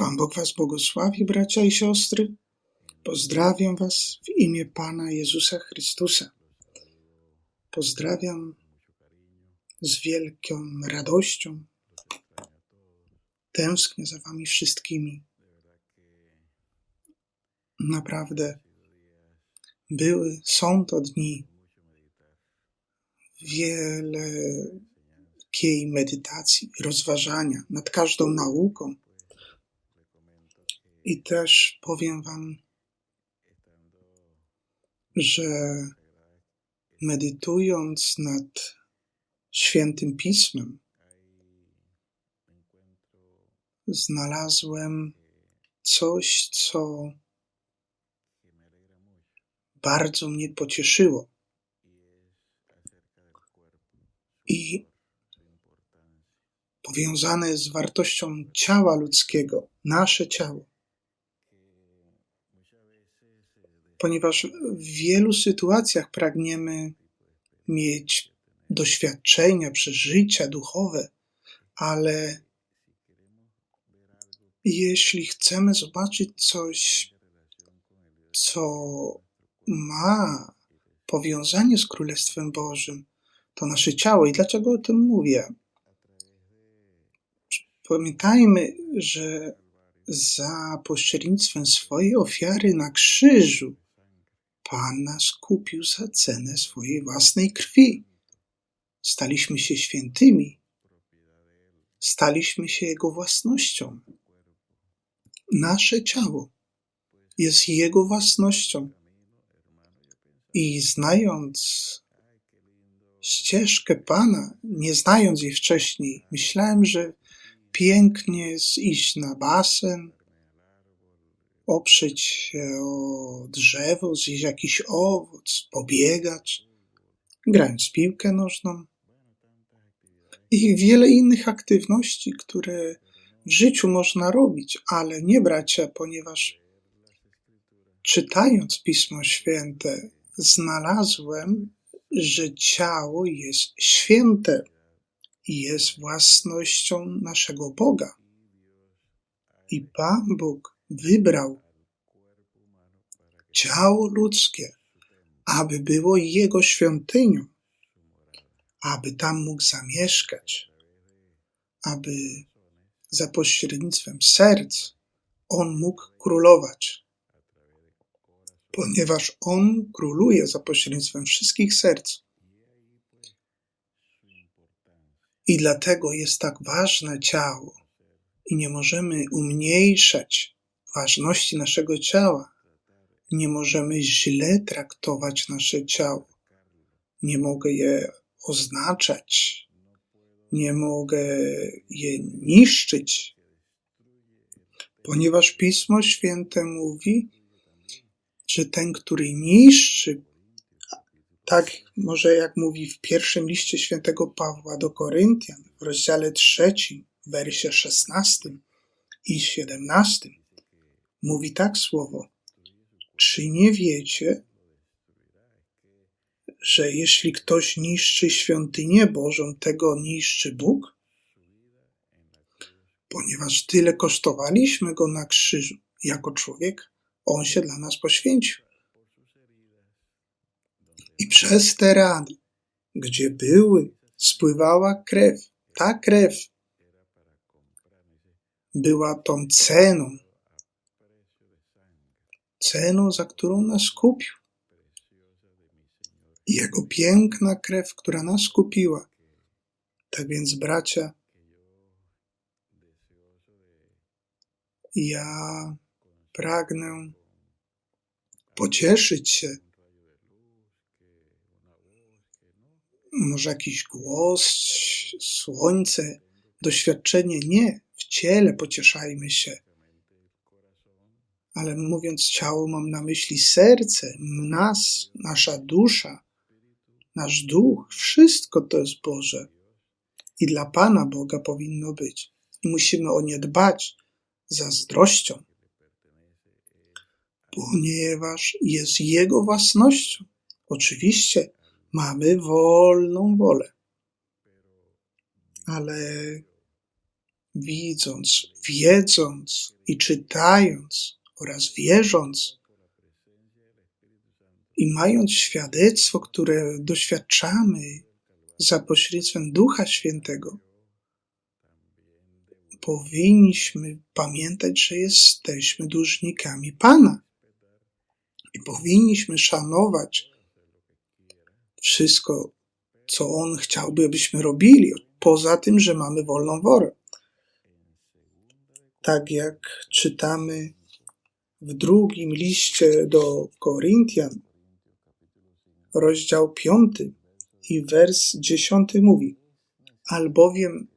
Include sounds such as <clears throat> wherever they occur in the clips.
Pan Bóg Was błogosławi, bracia i siostry. Pozdrawiam Was w imię Pana Jezusa Chrystusa. Pozdrawiam z wielką radością. Tęsknię za Wami wszystkimi. Naprawdę były, są to dni wielkiej medytacji, rozważania nad każdą nauką. I też powiem Wam, że medytując nad świętym pismem, znalazłem coś, co bardzo mnie pocieszyło. I powiązane z wartością ciała ludzkiego, nasze ciało. Ponieważ w wielu sytuacjach pragniemy mieć doświadczenia, przeżycia duchowe, ale jeśli chcemy zobaczyć coś, co ma powiązanie z Królestwem Bożym, to nasze ciało. I dlaczego o tym mówię? Pamiętajmy, że za pośrednictwem swojej ofiary na krzyżu Pan nas kupił za cenę swojej własnej krwi. Staliśmy się świętymi, staliśmy się Jego własnością. Nasze ciało jest Jego własnością. I znając ścieżkę Pana, nie znając jej wcześniej, myślałem, że pięknie jest iść na basen, oprzeć się o drzewo, zjeść jakiś owoc, pobiegać, grając piłkę nożną i wiele innych aktywności, które w życiu można robić, ale nie bracia, ponieważ czytając Pismo Święte, znalazłem, że ciało jest święte i jest własnością naszego Boga. I Pan Bóg wybrał ciało ludzkie, aby było Jego świątynią, aby tam mógł zamieszkać, aby za pośrednictwem serc On mógł królować ponieważ On króluje za pośrednictwem wszystkich serc. I dlatego jest tak ważne ciało i nie możemy umniejszać ważności naszego ciała. Nie możemy źle traktować nasze ciało. Nie mogę je oznaczać. Nie mogę je niszczyć, ponieważ Pismo Święte mówi, że ten, który niszczy, tak może jak mówi w pierwszym liście świętego Pawła do Koryntian, w rozdziale trzecim, wersie szesnastym i siedemnastym, mówi tak słowo, czy nie wiecie, że jeśli ktoś niszczy świątynię Bożą, tego niszczy Bóg? Ponieważ tyle kosztowaliśmy go na krzyżu jako człowiek, on się dla nas poświęcił. I przez te rany, gdzie były, spływała krew, ta krew była tą ceną, ceną, za którą nas kupił. I Jego piękna krew, która nas kupiła. Tak więc, bracia, ja pragnę pocieszyć się. Może jakiś głos, słońce, doświadczenie? Nie, w ciele pocieszajmy się. Ale mówiąc ciało, mam na myśli serce, nas, nasza dusza, nasz duch, wszystko to jest Boże. I dla Pana Boga powinno być. I musimy o nie dbać zazdrością ponieważ jest Jego własnością. Oczywiście mamy wolną wolę, ale widząc, wiedząc i czytając oraz wierząc i mając świadectwo, które doświadczamy za pośrednictwem Ducha Świętego, powinniśmy pamiętać, że jesteśmy dłużnikami Pana i powinniśmy szanować wszystko, co On chciałby, abyśmy robili, poza tym, że mamy wolną wolę. Tak jak czytamy w drugim liście do Koryntian, rozdział piąty i wers dziesiąty mówi, albowiem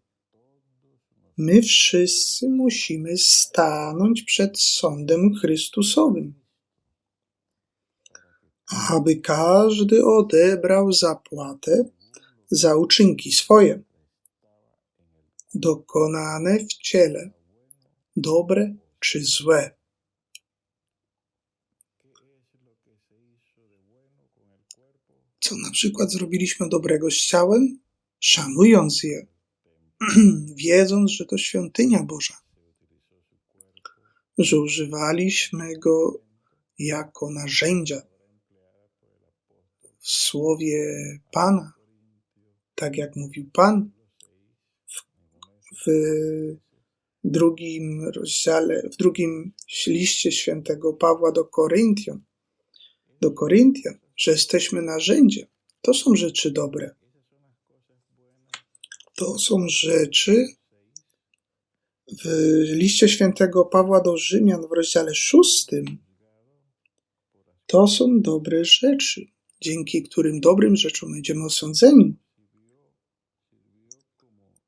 my wszyscy musimy stanąć przed sądem Chrystusowym, aby każdy odebrał zapłatę za uczynki swoje, dokonane w ciele, dobre czy złe. Co na przykład zrobiliśmy dobrego z ciałem, szanując je, <clears throat> wiedząc, że to świątynia Boża, że używaliśmy go jako narzędzia. W słowie Pana, tak jak mówił Pan. W, w drugim rozdziale, w drugim liście świętego Pawła do Koryntian, do Koryntian, że jesteśmy narzędziem. To są rzeczy dobre. To są rzeczy w liście świętego Pawła do Rzymian w rozdziale szóstym. To są dobre rzeczy, dzięki którym dobrym rzeczom będziemy osądzeni.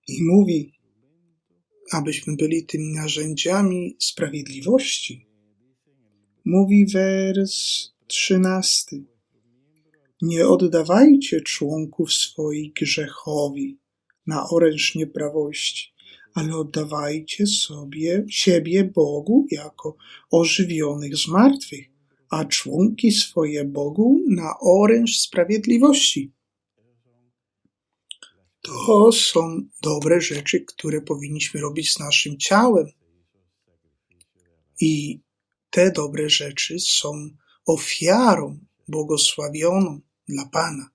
I mówi, abyśmy byli tymi narzędziami sprawiedliwości. Mówi wers trzynasty. Nie oddawajcie członków swoich grzechowi na oręż nieprawości, ale oddawajcie sobie siebie Bogu jako ożywionych z martwych, a członki swoje Bogu na oręż sprawiedliwości. To są dobre rzeczy, które powinniśmy robić z naszym ciałem. I te dobre rzeczy są ofiarą błogosławioną dla Pana.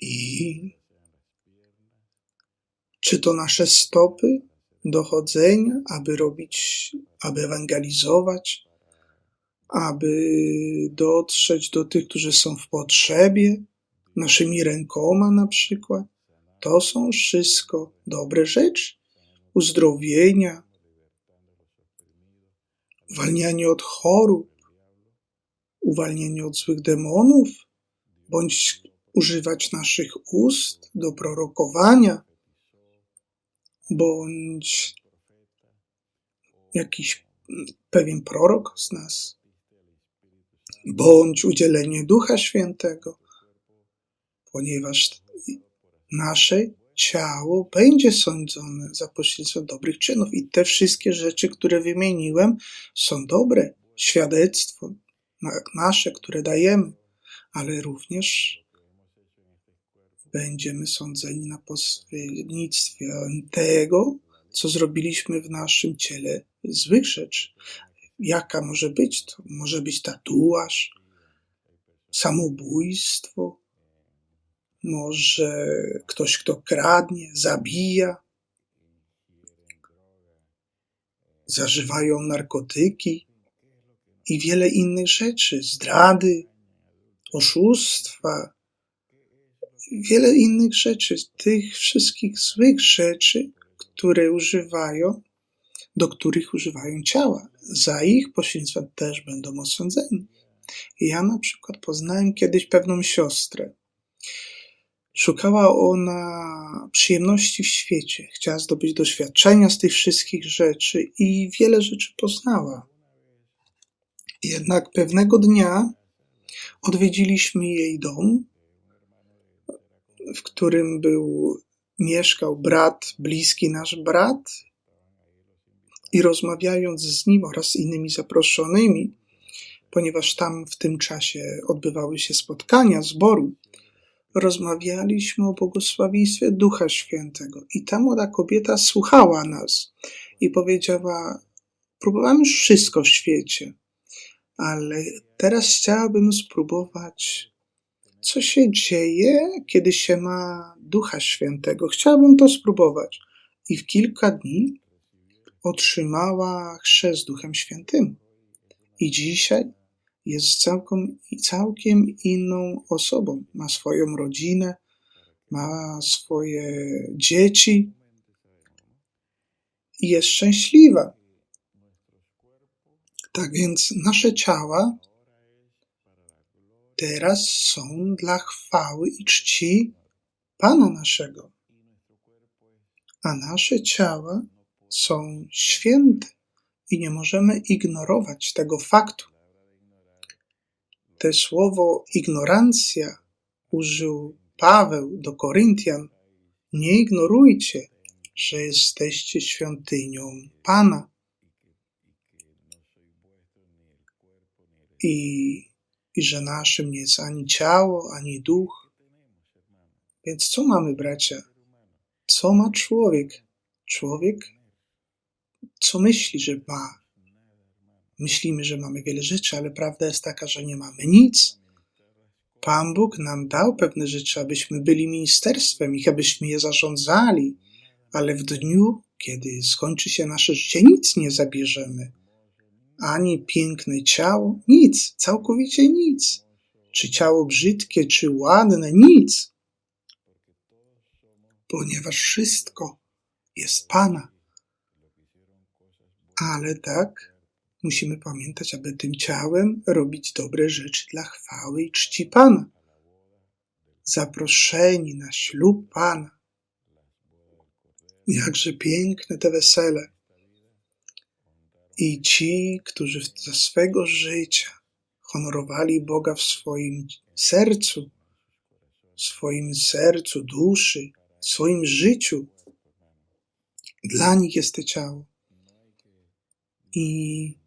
I czy to nasze stopy dochodzenia, aby robić, aby ewangelizować, aby dotrzeć do tych, którzy są w potrzebie, naszymi rękoma na przykład. To są wszystko dobre rzeczy. Uzdrowienia, uwalnianie od chorób, uwalnienie od złych demonów, bądź używać naszych ust do prorokowania, bądź jakiś pewien prorok z nas, bądź udzielenie Ducha Świętego, ponieważ nasze ciało będzie sądzone za pośrednictwem dobrych czynów i te wszystkie rzeczy, które wymieniłem, są dobre. Świadectwo nasze, które dajemy, ale również będziemy sądzeni na pośrednictwie tego, co zrobiliśmy w naszym ciele złych rzeczy. Jaka może być to? Może być tatuaż, samobójstwo, może ktoś, kto kradnie, zabija, zażywają narkotyki i wiele innych rzeczy, zdrady, oszustwa, wiele innych rzeczy, tych wszystkich złych rzeczy, które używają, do których używają ciała. Za ich pośrednictwem też będą osądzeni. Ja na przykład poznałem kiedyś pewną siostrę. Szukała ona przyjemności w świecie, chciała zdobyć doświadczenia z tych wszystkich rzeczy i wiele rzeczy poznała. Jednak pewnego dnia odwiedziliśmy jej dom w którym był, mieszkał brat, bliski nasz brat, i rozmawiając z nim oraz innymi zaproszonymi, ponieważ tam w tym czasie odbywały się spotkania zboru, rozmawialiśmy o błogosławieństwie Ducha Świętego. I ta młoda kobieta słuchała nas i powiedziała: Próbowałem wszystko w świecie, ale teraz chciałabym spróbować, co się dzieje, kiedy się ma Ducha Świętego. Chciałabym to spróbować. I w kilka dni otrzymała chrzest Duchem Świętym. I dzisiaj jest całkiem, całkiem inną osobą. Ma swoją rodzinę, ma swoje dzieci i jest szczęśliwa. Tak więc nasze ciała teraz są dla chwały i czci Pana naszego, a nasze ciała są święte i nie możemy ignorować tego faktu. Te słowo ignorancja użył Paweł do Koryntian. Nie ignorujcie, że jesteście świątynią Pana. I, I że naszym nie jest ani ciało, ani duch. Więc co mamy, bracia? Co ma człowiek? Człowiek, co myśli, że ma? Myślimy, że mamy wiele rzeczy, ale prawda jest taka, że nie mamy nic. Pan Bóg nam dał pewne rzeczy, abyśmy byli ministerstwem i abyśmy je zarządzali, ale w dniu, kiedy skończy się nasze życie, nic nie zabierzemy. Ani piękne ciało, nic, całkowicie nic. Czy ciało brzydkie, czy ładne, nic. Ponieważ wszystko jest Pana. Ale tak, musimy pamiętać, aby tym ciałem robić dobre rzeczy dla chwały i czci Pana. Zaproszeni na ślub Pana. Jakże piękne te wesele. I ci, którzy ze swego życia honorowali Boga w swoim sercu, w swoim sercu, duszy, w swoim życiu, dla nich jest to ciało. I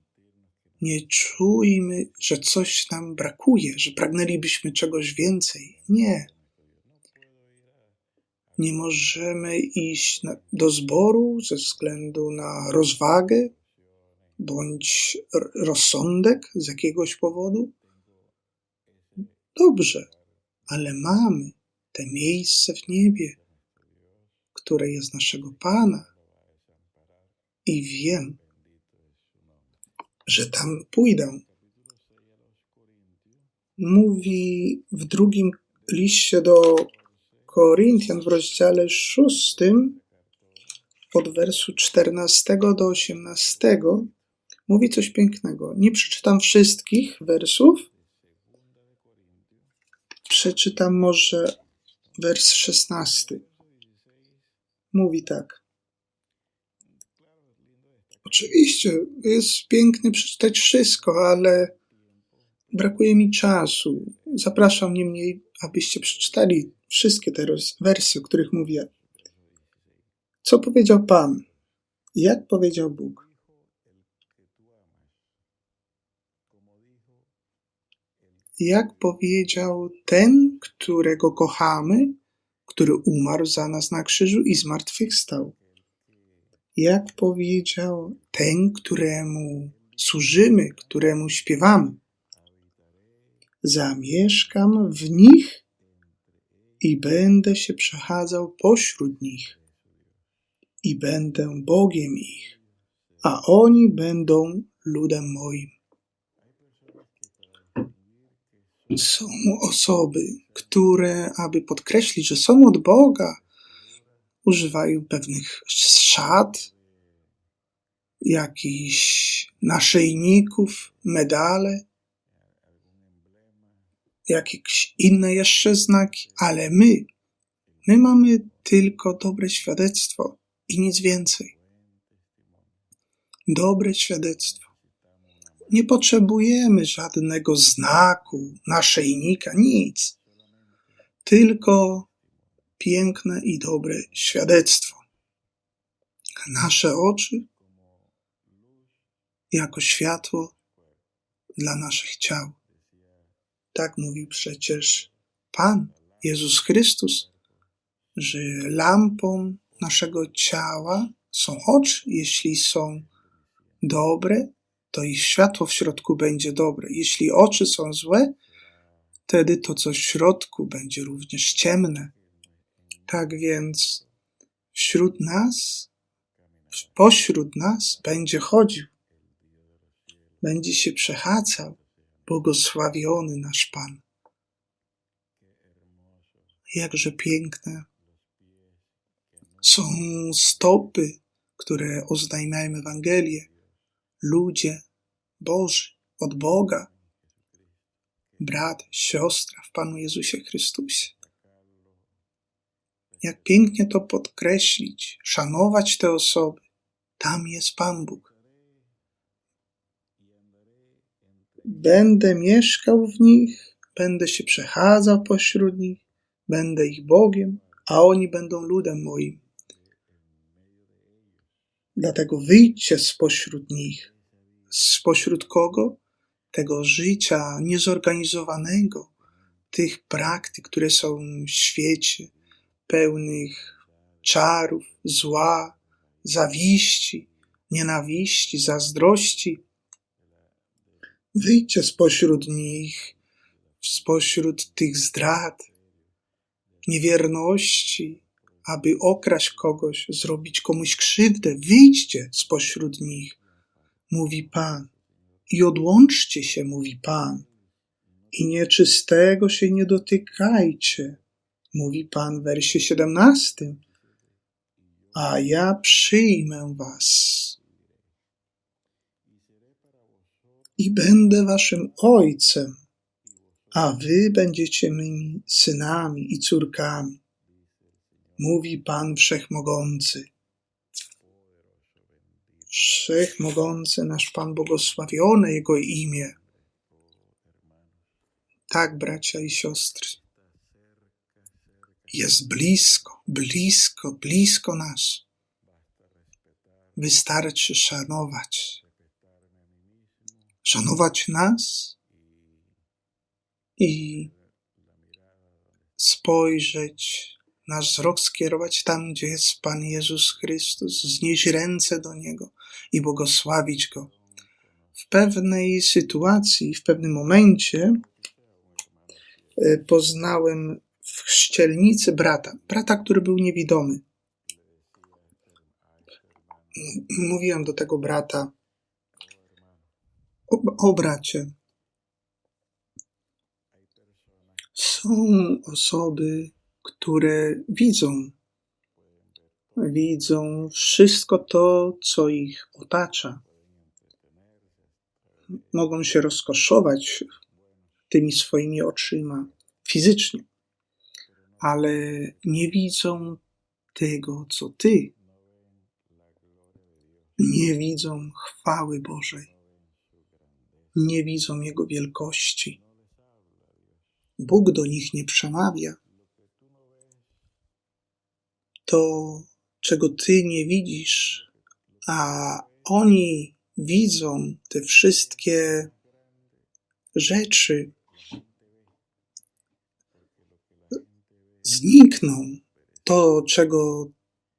nie czujmy, że coś nam brakuje, że pragnęlibyśmy czegoś więcej. Nie. Nie możemy iść do zboru ze względu na rozwagę bądź rozsądek z jakiegoś powodu. Dobrze, ale mamy te miejsce w niebie, które jest naszego Pana i wiem, że tam pójdę. Mówi w drugim liście do Koryntian w rozdziale szóstym od wersu 14 do 18 mówi coś pięknego. Nie przeczytam wszystkich wersów. Przeczytam może wers 16. Mówi tak. Oczywiście, jest pięknie przeczytać wszystko, ale brakuje mi czasu. Zapraszam niemniej, abyście przeczytali wszystkie te wersje, o których mówię. Co powiedział Pan? Jak powiedział Bóg? Jak powiedział ten, którego kochamy, który umarł za nas na krzyżu i zmartwychwstał? jak powiedział ten, któremu służymy, któremu śpiewamy. Zamieszkam w nich i będę się przechadzał pośród nich i będę Bogiem ich, a oni będą ludem moim. Są osoby, które, aby podkreślić, że są od Boga, używają pewnych szat, jakichś naszyjników, medale, jakieś inne jeszcze znaki, ale my, my mamy tylko dobre świadectwo i nic więcej. Dobre świadectwo. Nie potrzebujemy żadnego znaku, naszyjnika, nic. Tylko piękne i dobre świadectwo. Nasze oczy jako światło dla naszych ciał. Tak mówił przecież Pan Jezus Chrystus, że lampą naszego ciała są oczy. Jeśli są dobre, to ich światło w środku będzie dobre. Jeśli oczy są złe, wtedy to, co w środku, będzie również ciemne. Tak więc wśród nas, pośród nas będzie chodził, będzie się przechadzał błogosławiony nasz Pan. Jakże piękne są stopy, które oznajmiają Ewangelię. Ludzie Boży, od Boga, brat, siostra w Panu Jezusie Chrystusie. Jak pięknie to podkreślić, szanować te osoby. Tam jest Pan Bóg. Będę mieszkał w nich, będę się przechadzał pośród nich, będę ich Bogiem, a oni będą ludem moim. Dlatego wyjdźcie spośród nich. Spośród kogo? Tego życia niezorganizowanego, tych praktyk, które są w świecie, pełnych czarów, zła, zawiści, nienawiści, zazdrości. Wyjdźcie spośród nich, spośród tych zdrad, niewierności, aby okraść kogoś, zrobić komuś krzywdę. Wyjdźcie spośród nich, mówi Pan, i odłączcie się, mówi Pan, i nieczystego się nie dotykajcie, mówi Pan w wersie 17. A ja przyjmę was i będę waszym ojcem, a wy będziecie mymi synami i córkami, mówi Pan Wszechmogący. Wszechmogący nasz Pan błogosławione Jego imię. Tak, bracia i siostry, jest blisko, blisko, blisko nas. Wystarczy szanować. Szanować nas i spojrzeć, nasz wzrok skierować tam, gdzie jest Pan Jezus Chrystus, znieść ręce do Niego i błogosławić Go. W pewnej sytuacji, w pewnym momencie e, poznałem w chrzcielnicy brata, brata, który był niewidomy. Mówiłem do tego brata, o, o bracie, są osoby, które widzą, widzą wszystko to, co ich otacza. Mogą się rozkoszować tymi swoimi oczyma fizycznie, ale nie widzą tego, co ty. Nie widzą chwały Bożej. Nie widzą Jego wielkości. Bóg do nich nie przemawia. To, czego ty nie widzisz, a oni widzą te wszystkie rzeczy, znikną. To, czego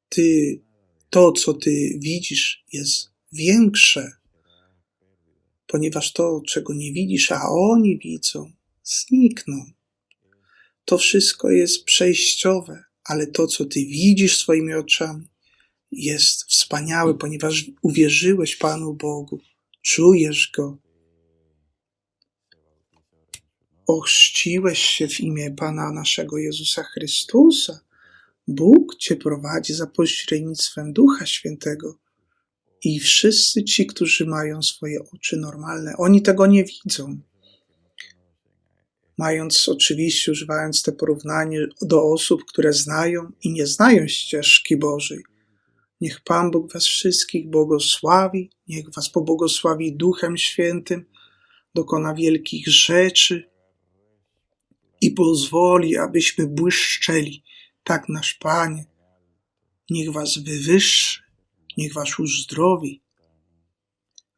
ty, to, co ty widzisz, jest większe, ponieważ to, czego nie widzisz, a oni widzą, znikną. To wszystko jest przejściowe, ale to, co ty widzisz swoimi oczami, jest wspaniałe, ponieważ uwierzyłeś Panu Bogu, czujesz Go, ochrzciłeś się w imię Pana naszego Jezusa Chrystusa, Bóg Cię prowadzi za pośrednictwem Ducha Świętego. I wszyscy ci, którzy mają swoje oczy normalne, oni tego nie widzą. Mając oczywiście, używając te porównanie do osób, które znają i nie znają ścieżki Bożej. Niech Pan Bóg Was wszystkich błogosławi, niech Was pobłogosławi Duchem Świętym, dokona wielkich rzeczy, i pozwoli, abyśmy błyszczeli, tak nasz Panie. Niech Was wywyższy, niech Was uzdrowi.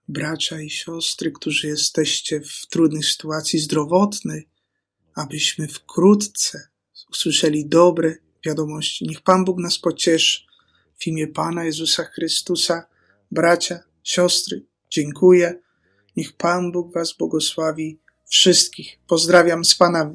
Bracia i siostry, którzy jesteście w trudnej sytuacji zdrowotnej, abyśmy wkrótce usłyszeli dobre wiadomości. Niech Pan Bóg nas pocieszy. W imię Pana Jezusa Chrystusa, bracia, siostry, dziękuję. Niech Pan Bóg Was błogosławi wszystkich. Pozdrawiam z Pana